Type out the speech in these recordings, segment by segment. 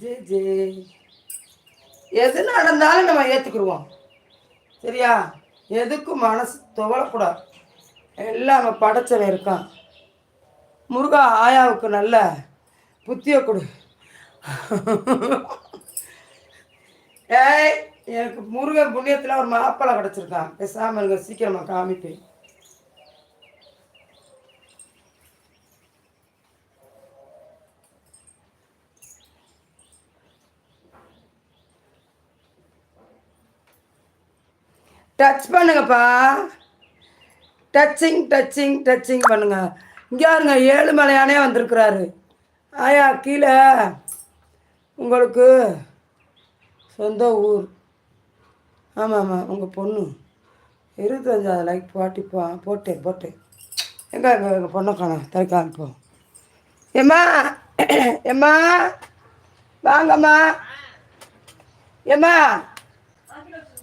J J. எது நடந்தாலும் நம்ம ஏற்றுக்குருவோம் சரியா? எதுக்கும் மனசு துவளக்கூடாது. எல்லாம் நம்ம படைச்சவன் இருக்கான். முருகா ஆயாவுக்கு நல்ல புத்திய கொடு. ஏய் எனக்கு முருகன் புண்ணியத்தில் ஒரு மாப்பிள்ளை கிடச்சிருக்கான். பேசாமல் இருங்க சீக்கிரமாக காமிப்பேன். டச் பண்ணுங்கப்பா. டச்சிங் டச்சிங் டச்சிங் பண்ணுங்க. இங்கே இருங்க ஏழுமலையானே வந்திருக்கிறாரு. ஆயா கீழே. உங்களுக்கு சொந்த ஊர். ஆமாம் ஆமாம் உங்கள் பொண்ணு. இருபத்தஞ்சாவது லைக் போட்டி போ போட்டேன் போட்டேன். எங்கே எங்கள் எங்கள் பொண்ணை காணும் தலை எம்மா எம்மா வாங்கம்மா. எம்மா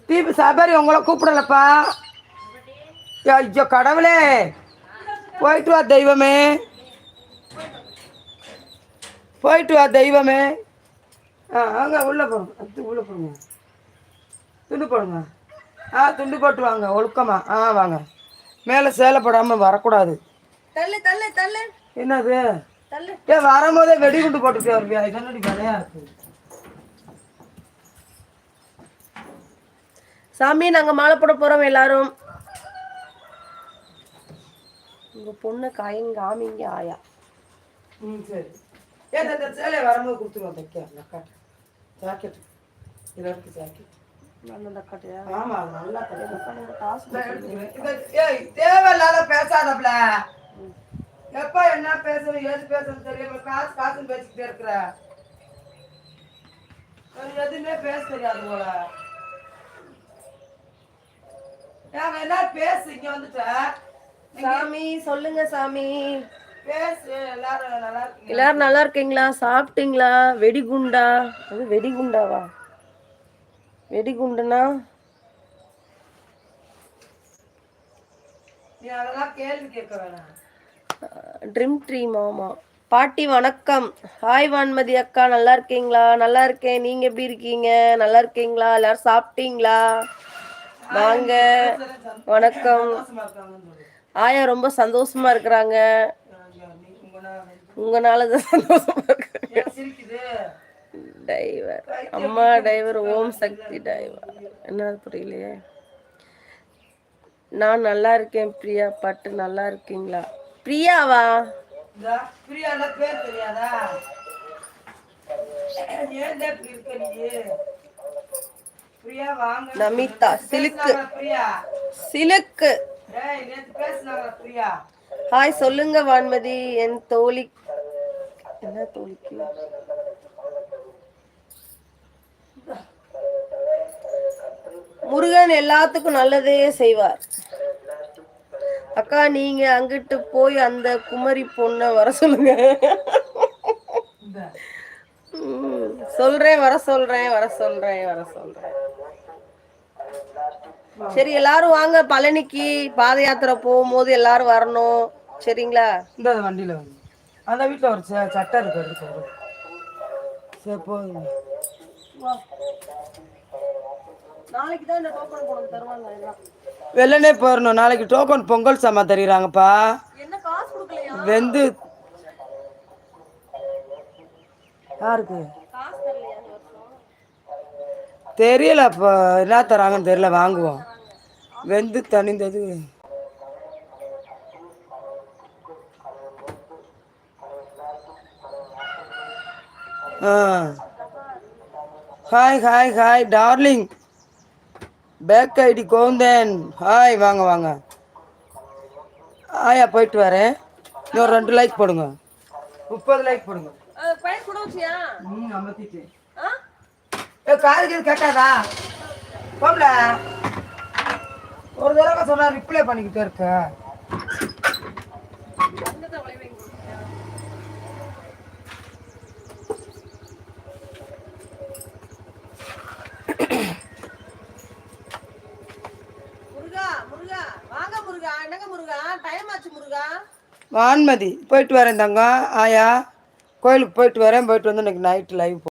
தீபு சபரி உங்களை கூப்பிடலப்பா. ஐயோ கடவுளே. போயிட்டு வா தெய்வமே. போயிட்டு வா தெய்வமே. ஆ வாங்க உள்ளே அது உள்ளே போங்க. துண்டு போடுங்க. ஆ துண்டு போட்டு வாங்க ஒழுக்கமா. ஆ வாங்க. மேலே சேலை போடாமல் வரக்கூடாது. தள்ளு தள்ளு தள்ளு. என்னது? தள்ளு. ஏ வரும்போதே வெடிகுண்டு போட்டுட்டு வருவியா? இது என்னடி விலையா இருக்கு? சாமி நாங்க மாலை போட போறோம் எல்லாரும். உங்க பொண்ணு காயங்க ஆமிங்க ஆயா. ம் சரி. ஏ இந்த சேலையை வரும்போது கொடுத்துருவோம் தைக்க நக்காட்டு ஜாக்கெட்டு இதில் இருக்கு ஜாக்கெட் தேவையில்லாத பேசாதப்ல எப்ப என்ன பேசணும் ஏது பேசணும் தெரியாம காசு காசுன்னு பேசிக்கிட்டே இருக்கிற. எதுவுமே பேச தெரியாது போல. நாங்க என்ன பேசு இங்க வந்துட்ட. சாமி சொல்லுங்க சாமி. பேசு எல்லாரும் நல்லா இருக்கீங்க எல்லாரும் நல்லா இருக்கீங்களா? சாப்பிட்டீங்களா? வெடிகுண்டா அது வெடிகுண்டாவா வெடிகுண்டுனா நீ அதெல்லாம் கேள்வி கேட்க வேணாம் ட்ரிம் ட்ரீ மாமா பாட்டி வணக்கம். ஹாய் வான்மதி அக்கா. நல்லா இருக்கீங்களா? நல்லா இருக்கேன். நீங்க எப்படி இருக்கீங்க? நல்லா இருக்கீங்களா? எல்லாரும் சாப்பிட்டீங்களா? வாங்க. வணக்கம். ஆயா ரொம்ப சந்தோஷமா இருக்கிறாங்க. உங்களால தான் சந்தோஷமா இருக்கு டைவர் அம்மா டைவர் ஓம் சக்தி டைவர் என்ன புரியலையே? நான் நல்லா இருக்கேன் பிரியா. பட்டு நல்லா இருக்கீங்களா? பிரியாவா? பிரியா பேர் தெரியாதா? ஏன் இப்படி இருக்க நீ பிரியா வாங்க நமிதா சிலுக்கு. சிலுக்கு. ஹாய் சொல்லுங்க வான்மதி என் தோழி. என்ன தோழிக்கு முருகன் எல்லாத்துக்கும் நல்லதே செய்வார். அக்கா நீங்க அங்கிட்டு போய் அந்த குமரி பொண்ணை வர சொல்லுங்க. சொல்றேன் வர சொல்றேன் வர சொல்றேன் வர சொல்றேன். சரி எல்லாரும் வாங்க பழனிக்கு பாத யாத்திரை போகும்போது எல்லாரும் வரணும். சரிங்களா? இந்த வண்டியில வந்து அந்த வீட்டில் ஒரு சட்டை இருக்கு சரி போதும் நாளைக்கு தான் இந்த டோக்கன் போட தருவாங்க எல்லாம் வெள்ளனே போயிடணும் நாளைக்கு டோக்கன் பொங்கல் சாமா தருகிறாங்கப்பா. வெந்து யாருக்கு? தெரியல இப்போ என்ன தராங்கன்னு தெரியல வாங்குவோம். வெந்து தனிந்தது hi hi hi darling back ID கோந்தேன். ஹாய் வாங்க வாங்க. ஆயா போயிட்டு வரேன். இன்னொரு ரெண்டு லைக் போடுங்க. முப்பது லைக் போடுங்க. பையன் கூட வச்சியா? ம் அமர்த்திட்டு. ஆ? ஏ காது கீது கேட்காதா? போம்ல. ஒரு தடவை சொன்னா ரிப்ளை பண்ணிக்கிட்டே இருக்க. முருகா முருகா. வாங்க முருகா. என்னங்க முருகா? டைம் ஆச்சு முருகா. வான்மதி. போயிட்டு வரேன் தங்கம். ஆயா. கோயிலுக்கு போயிட்டு வரேன் போயிட்டு வந்து எனக்கு நைட்டு லைவ்